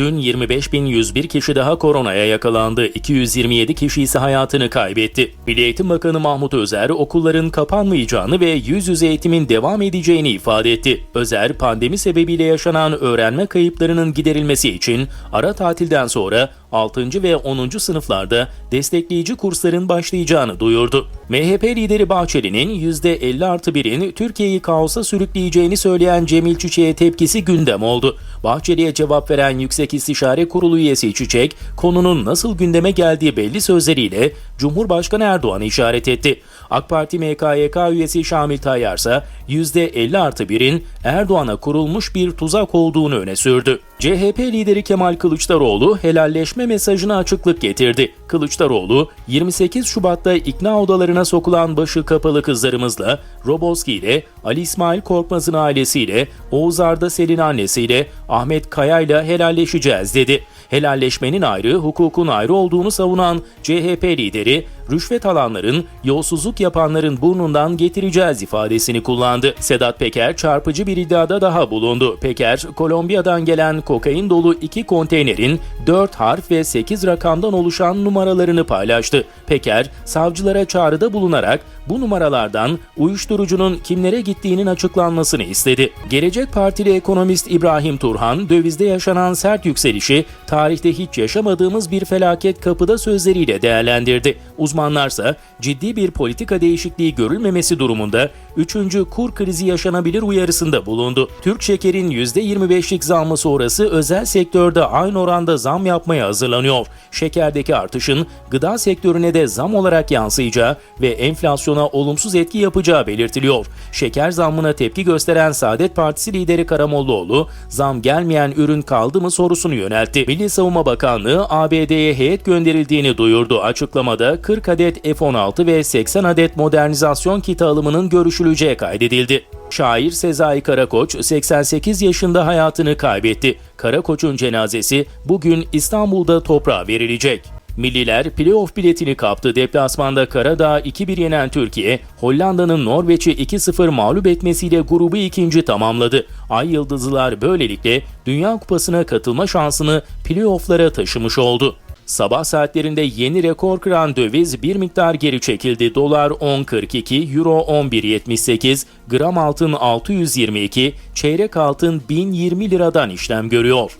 Dün 25.101 kişi daha koronaya yakalandı. 227 kişi ise hayatını kaybetti. Milli Eğitim Bakanı Mahmut Özer okulların kapanmayacağını ve yüz yüze eğitimin devam edeceğini ifade etti. Özer, pandemi sebebiyle yaşanan öğrenme kayıplarının giderilmesi için ara tatilden sonra 6. ve 10. sınıflarda destekleyici kursların başlayacağını duyurdu. MHP lideri Bahçeli'nin %50 artı 1'in Türkiye'yi kaosa sürükleyeceğini söyleyen Cemil Çiçek'e tepkisi gündem oldu. Bahçeli'ye cevap veren Yüksek İstişare Kurulu üyesi Çiçek, konunun nasıl gündeme geldiği belli sözleriyle Cumhurbaşkanı Erdoğan'ı işaret etti. AK Parti MKYK üyesi Şamil Tayyar ise %50 artı 1'in Erdoğan'a kurulmuş bir tuzak olduğunu öne sürdü. CHP lideri Kemal Kılıçdaroğlu helalleşme mesajına açıklık getirdi. Kılıçdaroğlu 28 Şubat'ta ikna odalarına sokulan başı kapalı kızlarımızla Roboski ile Ali İsmail Korkmaz'ın ailesiyle Oğuz Arda Selin annesiyle Ahmet Kaya ile helalleşeceğiz dedi. Helalleşmenin ayrı, hukukun ayrı olduğunu savunan CHP lideri, rüşvet alanların, yolsuzluk yapanların burnundan getireceğiz ifadesini kullandı. Sedat Peker çarpıcı bir iddiada daha bulundu. Peker, Kolombiya'dan gelen kokain dolu iki konteynerin 4 harf ve 8 rakamdan oluşan numaralarını paylaştı. Peker, savcılara çağrıda bulunarak bu numaralardan uyuşturucunun kimlere gittiğinin açıklanmasını istedi. Gelecek Partili ekonomist İbrahim Turhan, dövizde yaşanan sert yükselişi tarihte hiç yaşamadığımız bir felaket kapıda sözleriyle değerlendirdi. Uzmanlarsa ciddi bir politika değişikliği görülmemesi durumunda 3. kur krizi yaşanabilir uyarısında bulundu. Türk şekerin %25'lik zammı sonrası özel sektörde aynı oranda zam yapmaya hazırlanıyor. Şekerdeki artışın gıda sektörüne de zam olarak yansıyacağı ve enflasyona olumsuz etki yapacağı belirtiliyor. Şeker zammına tepki gösteren Saadet Partisi lideri Karamollaoğlu, zam gelmeyen ürün kaldı mı sorusunu yöneltti. Milli Savunma Bakanlığı ABD'ye heyet gönderildiğini duyurdu. Açıklamada 40 adet F-16 ve 80 adet modernizasyon kiti alımının görüşüleceği kaydedildi. Şair Sezai Karakoç 88 yaşında hayatını kaybetti. Karakoç'un cenazesi bugün İstanbul'da toprağa verilecek. Milliler playoff biletini kaptı. Deplasmanda Karadağ 2-1 yenen Türkiye, Hollanda'nın Norveç'i 2-0 mağlup etmesiyle grubu ikinci tamamladı. Ay Yıldızlılar böylelikle Dünya Kupası'na katılma şansını playofflara taşımış oldu. Sabah saatlerinde yeni rekor kıran döviz bir miktar geri çekildi. Dolar 10.42, Euro 11.78, gram altın 622, çeyrek altın 1020 liradan işlem görüyor.